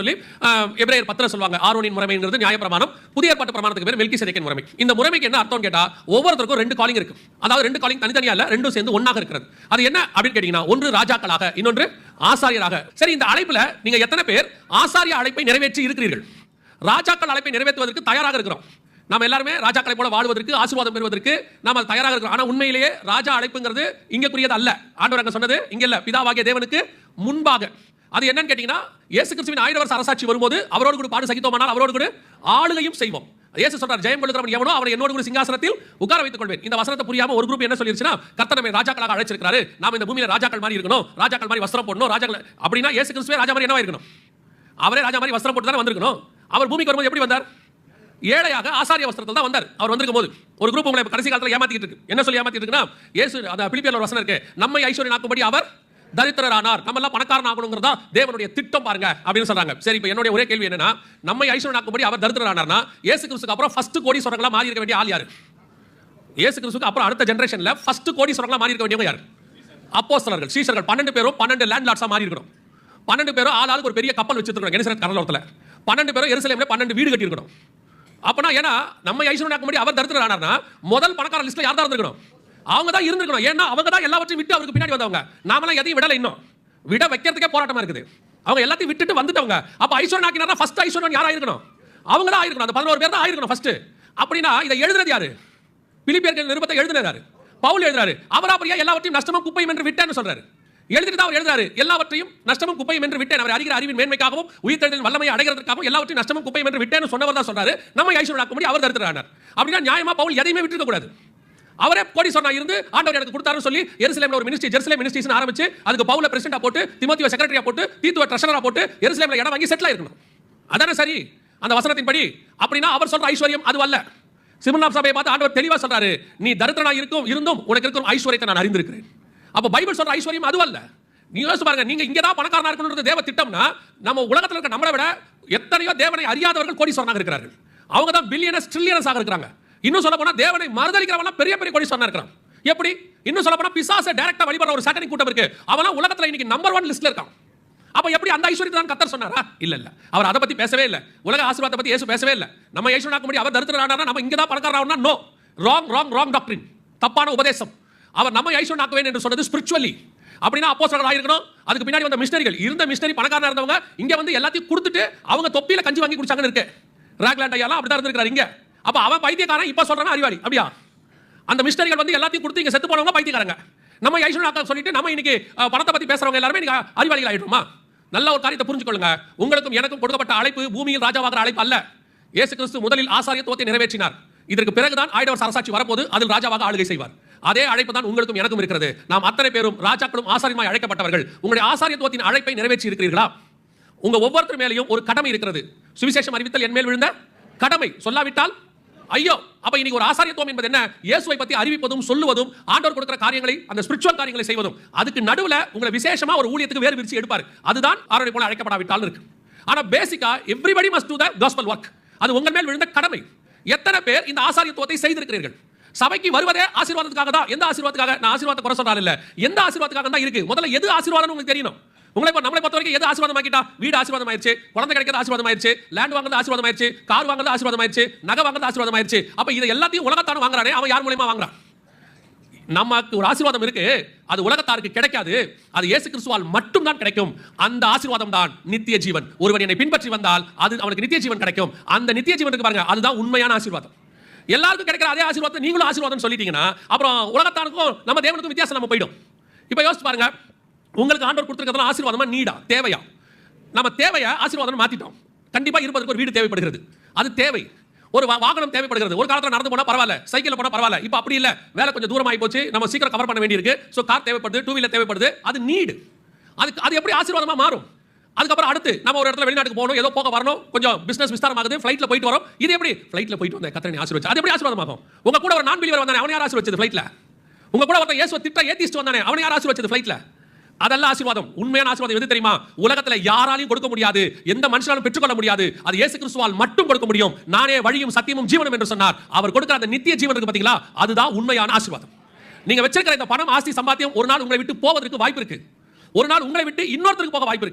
சொல்லி ஆஹ், எபிரேயர் பத்திர சொல்லுவாங்க. ஆரோனின் முறைமைங்கிறது நியாயப்பிரமாணம். புதிய ஏற்பாட்டு பிரமாணத்துக்கு பேர் மெல்கி செதேக்கின் முறைமை. இந்த முறைமைக்கு என்ன அர்த்தம் கேட்டா ஒவ்வொருத்தருக்கும் ரெண்டு காலிங் இருக்கு. அதாவது ரெண்டு காலிங் தனித்தனியா இல்ல ரெண்டும் சேர்ந்து ஒண்ணாக இருக்கிறது. அது என்ன அப்படின்னு கேட்டீங்கன்னா ஒன்று ராஜாக்களாக இன்னொன்று ஆசாரியராக. சரி இந்த அழைப்புல நீங்க எத்தனை பேர் ஆசாரிய அழைப்பை நிறைவேற்றி இருக்கிறீர்கள்? ராஜாக்கள் அழைப்பை நிறைவேற்றுவதற்கு தயாராக இருக்கிறோம். நம்ம எல்லாருமே ராஜாக்களை போல வாழ்வதற்கு ஆசீர்வாதம் பெறுவதற்கு நாம தயாராக இருக்கிறோம். ஆனா உண்மையிலேயே ராஜா அழைப்புங்கிறது இங்கக்குரியது அல்ல. ஆண்டவர் அங்க சொன்னது இங்க இல்ல பிதாவாகிய தேவனுக்கு முன்பாக. அது என்னன்னு கேட்டீங்கன்னா இயேசு கிறிஸ்துவின் ஆயிரம் வருஷ அரசாட்சி வரும்போது அவரோடு கூட பாடு சகித்தோமானால் அவரோடு கூட ஆளுகையும் செய்வோம். இயேசு சொல்றார் ஜெயம் கொள்கிறவன் எவனோ அவனை என்னோடு கூட சிங்காசனத்தில் உட்கார வைத்துக் கொள்வேன். இந்த வசனத்தை புரியாம ஒரு குரூப் என்ன சொல்லிருச்சுன்னா கர்த்தர் நம்மை ராஜாக்களாக அழைச்சிருக்காரு நாம இந்த பூமியில ராஜாக்கள் மாதிரி இருக்கணும் ராஜாக்கள் மாதிரி வஸ்திரம் போடணும் ராஜாக்கள் அப்படின்னா இயேசு கிறிஸ்துவே ராஜா மாதிரி என்னவா இருக்கணும்? அவரே ராஜா மாதிரி வஸ்திரம் போட்டு தானே வந்திருக்கணும்? அவர் பூமிக்கு வரும்போது எப்படி வந்தார்? ஏழையாக ஆசாரிய வஸ்திரத்தில் தான் வந்தார். அவர் வந்திருக்கும் போது ஒரு குரூப் உங்களை கடைசி காலத்தில் ஏமாத்திட்டு இருக்கு. என்ன சொல்லி ஏமாத்திட்டு இருக்குன்னா இயேசு அந்த பிலிப்பியர் ஒரு வசனம் இருக்கு. நம்மை ஐஸ்வர்யம் ஆக்கும்படி அவர் தரித்திரரானார். நம்ம எல்லாம் பணக்காரன் ஆகணுங்கிறதா தேவனுடைய திட்டம் பாருங்க அப்படின்னு சொல்றாங்க. சரி இப்போ என்னுடைய ஒரே கேள்வி என்னன்னா நம்மை ஐஸ்வர்யம் ஆக்கும்படி அவர் தரித்திரரானார்னா இயேசு கிறிஸ்துக்கு அப்புறம் ஃபர்ஸ்ட் கோடி சொல்றங்களா மாறி இருக்க வேண்டிய ஆள் யாரு? ஏசு கிறிஸ்துக்கு அப்புறம் அடுத்த ஜென்ரேஷன்ல ஃபர்ஸ்ட் கோடி சொல்றங்களா மாறி இருக்க வேண்டியவங்க யார்? அப்போஸ்தலர்கள் சீஷர்கள் பன்னெண்டு பேரும் பன்னெண்டு லேண்ட் லாட்ஸா மாறி இருக்கணும். பன்னெண்டு பேரும் ஆள் ஆளுக்கு ஒரு பெரிய கப்பல் வச்சிருக்கணும் கணேசன் கடலோரத்தில். பன்னெண்டு பேரும் எருசலேம்ல பன்னெண்டு வீடு கட்டி இருக்கணும் அப்பனா ஏன்னா நம்ம ஐஸ்வரன் ஆக்கும்படி அவர் தரித்திரர் ஆனார்னா முதல் பணக்கார லிஸ்ட்ல யார் தான் இருந்திருக்கணும்? அவங்க தான் இருந்திருக்கணும். ஏன்னா அவங்க தான் எல்லாவற்றையும் விட்டு அவருக்கு பின்னாடி வந்தவங்க. நாமெல்லாம் எதையும் விடலை இன்னும். விட வைக்கிறதுக்கே போராட்டமா இருக்குது. அவங்க எல்லாத்தையும் விட்டுட்டு வந்துட்டவங்க. அப்ப ஐஸ்வரன் ஆக்கினாரா ஃபர்ஸ்ட் ஐஸ்வரன் யாரா இருக்கணும் அவங்க தான் ஆயிருக்கணும். அந்த பதினோரு பேர் தான் ஆயிருக்கணும் ஃபர்ஸ்ட் அப்படின்னா இதை எழுதுறது யாரு? பிலிப்பியர்கள் நிருபத்தை எழுதினாரு பவுல் எழுதுறாரு. அவர் அப்படியா எல்லாவற்றையும் நஷ்டமும் குப்பையும் என்று விட்டேன்னு சொல்றாரு. எழுதிட்டு தான் அவர் எழுதுறாரு. எல்லாவற்றையும் நஷ்டமும் குப்பையும் என்று விட்டேன். அவர் அறிகிற அறிவின் மேன்மைக்காகவும் உயிர்த்தெழுதலின் வல்லமையை அடைகிறதுக்காகவும் எல்லாவற்றையும் நஷ்டமும் குப்பையும் என்று விட்டேன்னு சொன்னவர் தான் சொல்றாரு. நம்ம ஐஸ்வர்யம் ஆக்கும்படி அவர் தருத்துறார் அப்படின்னா நியாயமா பவுல் எதையுமே விட்டுருக்க கூடாது அவரே கோடி சொன்னா இருந்து ஆண்டவர் எனக்கு கொடுத்தாருன்னு சொல்லி எருசலேம்ல ஒரு மினிஸ்ட்ரி ஜெருசலேம் மினிஸ்ட்ரிஸ் ஆரம்பிச்சு அதுக்கு பவுல பிரசிடண்டா போட்டு திமோத்தியோ செக்ரட்டரியா போட்டு தீத்துவ ட்ரெஷரா போட்டு எருசலேம்ல இடம் வாங்கி செட்டில் ஆயிருக்கணும். அதானே சரி? அந்த வசனத்தின்படி அப்படின்னா அவர் சொல்ற ஐஸ்வர்யம் அது அல்ல. சிமனாப் சபையை பார்த்து ஆண்டவர் தெளிவா சொல்றாரு நீ தரித்திரனா இருக்கும் இருந்தும் உனக்கு இருக்கும் ஐஸ்வர்யத்தை நான் அறிந்திருக்கிறேன். அப்ப பைபிள் சொல்ற ஐஸ்வர்யம் அது அல்ல. நீ யோசிச்சு பாருங்க நீங்க இங்க தான் பணக்காரனா இருக்கணும்ன்றது தேவ திட்டம்னா நம்ம உலகத்தில் இருக்க நம்மளை விட எத்தனையோ தேவனை அறியாதவர்கள் கோடீஸ்வரனாக இருக்கிறார்கள். அவங்க தான் பில்லியனஸ் ட்ரில்லியனஸ் ஆக இருக்கிறாங்க. இன்னும் சொல்ல போனா தேவனை மறுதளிக்கிறவன் பெரிய பெரிய கொடி இருக்கிறான். எப்படி? இன்னும் சொல்ல போனா பிசாசை டைரக்டா வழிபடுற ஒரு சாட்டனிக் கூட்டம் இருக்கு. அவனா உலகத்துல இன்னைக்கு நம்பர் ஒன் லிஸ்ட்ல இருக்கான். அப்ப எப்படி அந்த ஐஸ்வர்யத்தை தான் கத்தர் சொன்னாரா? இல்ல இல்ல. அவர் அதை பத்தி பேசவே இல்ல. உலக ஆசீர்வாதத்தை பத்தி ஏசு பேசவே இல்ல. நம்ம ஐஸ்வர்யம் ஆக்க முடியும் அவர் தரித்திரரானா நம்ம இங்க தான் பணக்காரனா நோ ராங் ராங் ராங் டாக்டரின் தப்பான உபதேசம். அவர் நம்ம ஐஸ்வர்யம் ஆக்குவேன் என்று சொன்னது ஸ்பிரிச்சுவலி அப்படின்னா அப்போ இருக்கணும் அதுக்கு பின்னாடி வந்த மிஷினரிகள் இருந்த மிஷினரி பணக்காரனா இருந்தவங்க இங்க வந்து எல்லாத்தையும் கொடுத்துட்டு அவங்க தொப்பியில கஞ்சி வாங்கி குடிச்சாங்கன்னு இருக்கு. ராக்லாண்ட் ஐயாலாம் அப்படிதான் இருந்திருக்காரு இங்க. அப்ப அவன் பைத்தியக்காரன் இப்ப சொல்றான் அறிவாளி. அப்படியா? அந்த மிஸ்டரிகள் வந்து எல்லாத்தையும் கொடுத்து இங்க செத்து போனவங்க பைத்தியக்காரங்க. நம்ம ஐஸ்வர்யம் சொல்லிட்டு நம்ம இன்னைக்கு பணத்தை பத்தி பேசுறவங்க எல்லாருமே இன்னைக்கு அறிவாளிகள் ஆகிடுமா நல்ல ஒரு காரியத்தை புரிஞ்சுக்கொள்ளுங்க. உங்களுக்கும் எனக்கும் கொடுக்கப்பட்ட அழைப்பு பூமியில் ராஜாவாகிற அழைப்பு அல்ல. இயேசு கிறிஸ்து முதலில் ஆசாரியத்துவத்தை நிறைவேற்றினார். இதற்கு பிறகுதான் ஆயிடவர் வருஷ அரசாட்சி வரப்போது அதில் ராஜாவாக ஆளுகை செய்வார். அதே அழைப்பு தான் உங்களுக்கும் எனக்கும் இருக்கிறது. நாம் அத்தனை பேரும் ராஜாக்களும் ஆசாரியமாய் அழைக்கப்பட்டவர்கள். உங்களுடைய ஆசாரியத்துவத்தின் அழைப்பை நிறைவேற்றி இருக்கிறீர்களா உங்க ஒவ்வொருத்தர் மேலேயும் ஒரு கடமை இருக்கிறது. சுவிசேஷம் அறிவித்தல் என் மேல் விழுந்த கடமை. சொல்லாவிட்டால் ஐயோ அப்ப இன்னைக்கு ஒரு ஆசாரியத்துவம் என்பது என்ன? இயேசுவை பத்தி அறிவிப்பதும் சொல்லுவதும் ஆண்டவர் கொடுக்கிற காரியங்களை அந்த ஸ்பிரிச்சுவல் காரியங்களை செய்வதும். அதுக்கு நடுவுல உங்களை விசேஷமா ஒரு ஊழியத்துக்கு வேறு விரிச்சு எடுப்பார். அதுதான் ஆரோனை போல அழைக்கப்படாவிட்டால் இருக்கு. ஆனா பேசிக்கா everybody must do the gospel work அது உங்கள் மேல் விழுந்த கடமை. எத்தனை பேர் இந்த ஆசாரியத்துவத்தை செய்திருக்கிறீர்கள்? சபைக்கு வருவதே ஆசீர்வாதத்துக்காக தான். எந்த ஆசீர்வாதத்துக்காக? நான் ஆசீர்வாதத்தை குறை சொல்றாரு இல்ல எந்த ஆசீர்வாதத்துக்காக தான் இருக்கு? முதல்ல எது ஆசீர்வாதம் உங்களுக்கு தெரியணும்? உங்களை நம்மளை பொறுத்த வரைக்கும் எது ஆசீர்வாதம் ஆக்கிட்டா வீடு ஆசீர்வாதம் ஆயிருச்சு குழந்தை கிடைக்கிறது ஆசீர்வாதம் ஆயிருச்சு லேண்ட் வாங்குறது ஆசீர்வாதம் ஆயிருச்சு கார் வாங்குறது ஆசீர்வாதம் ஆயிருச்சு நகை வாங்குறது ஆசீர்வாதம் ஆயிருச்சு அப்ப இது எல்லாத்தையும் உலகத்தான வாங்குறானே? அவன் யார் மூலியமா வாங்குறான்? நமக்கு ஒரு ஆசீர்வாதம் இருக்கு. அது உலகத்தாருக்கு கிடைக்காது. அது இயேசு கிறிஸ்துவால் மட்டும் தான் கிடைக்கும். அந்த ஆசீர்வாதம் தான் நித்திய ஜீவன். ஒருவன் என்னை பின்பற்றி வந்தால் அது அவனுக்கு நித்திய ஜீவன் கிடைக்கும். அந்த நித்திய ஜீவன் இருக்கு பாருங்க அதுதான் உண்மையான ஆசீர்வாதம். எல்லாருக்கும் கிடைக்கிற அதே ஆசீர்வாதம் நீங்களும் ஆசீர்வாதம் சொல்லிட்டீங்கன்னா அப்புறம் உலகத்தானுக்கும் நம்ம தேவனுக்கும் வித்தியாசம் நம்ம போயிடும். இப்போ யோசிச்சு பாருங்க உங்களுக்கு ஆண்டவர் கொடுத்துருக்கிறதுலாம் ஆசீர்வாதமா நீடா தேவையா? நம்ம தேவையை ஆசீர்வாதம் மாத்திட்டோம். கண்டிப்பா இருப்பதற்கு ஒரு வீடு தேவைப்படுகிறது. அது தேவை. ஒரு வா- வாகனம் தேவைப்படுகிறது. ஒரு காலத்தில் நடந்து போனா பரவாயில்ல சைக்கிளில் போனா பரவாயில்ல. இப்போ அப்படி இல்லை. வேலை கொஞ்சம் தூரம் போச்சு. நம்ம சீக்கிரம் கவர் பண்ண வேண்டியிருக்கு. ஸோ கார் தேவைப்படுது டூ வீலர் தேவைப்படுது. அது நீடு அதுக்கு அது எப்படி ஆசீர்வாதமா மாறும்? அதுக்கப்புறம் அடுத்து நம்ம ஒரு இடத்துல வெளிநாட்டுக்கு போகணும் ஏதோ போக வரணும் கொஞ்சம் பிஸ்னஸ் விஸ்தாரமாகுது ஃப்ளைட்டில் போயிட்டு வரோம். இது எப்படி? ஃப்ளைட்டில் போயிட்டு வந்த கத்திரனை ஆசீர்வச்சு. அது எப்படி ஆசீர்வாதமாகும் உங்கள் கூட ஒரு நான் பிலிவர் வந்தானே அவன் யார் ஆசீர்வச்சது ஃப்ளைட்டில் உங்க கூட ஒருத்தன் ஏசுவ திட்ட ஏத்திஸ்ட் வந்தானே அவனை யார் ஆசீர்வச்சது ஃப்ளைட்டில் அதெல்லாம் ஆசீர்வாதம். உண்மையான ஆசீர்வாதம் எது தெரியுமா? உலகத்துல யாராலையும் கொடுக்க முடியாது. எந்த மனுஷனாலும் பெற்றுக்கொள்ள முடியாது. அது இயேசு கிறிஸ்துவால் மட்டும் கொடுக்க முடியும். நானே வழியும் சத்தியமும் ஜீவனும் என்று சொன்னார். அவர் கொடுக்கிற அந்த நித்திய ஜீவன் இருக்கு பாத்தீங்களா அதுதான் உண்மையான ஆசீர்வாதம். நீங்க வச்சிருக்கிற இந்த பணம் ஆஸ்தி சம்பாத்தியம் ஒரு நாள் உங்களை விட்டு போவதற்கு வாய்ப்பு இருக்கு. ஒரு நாள் உங்களை விட்டு இன்னொருத்தருக்கு போக வாய்ப்பு இருக்கு.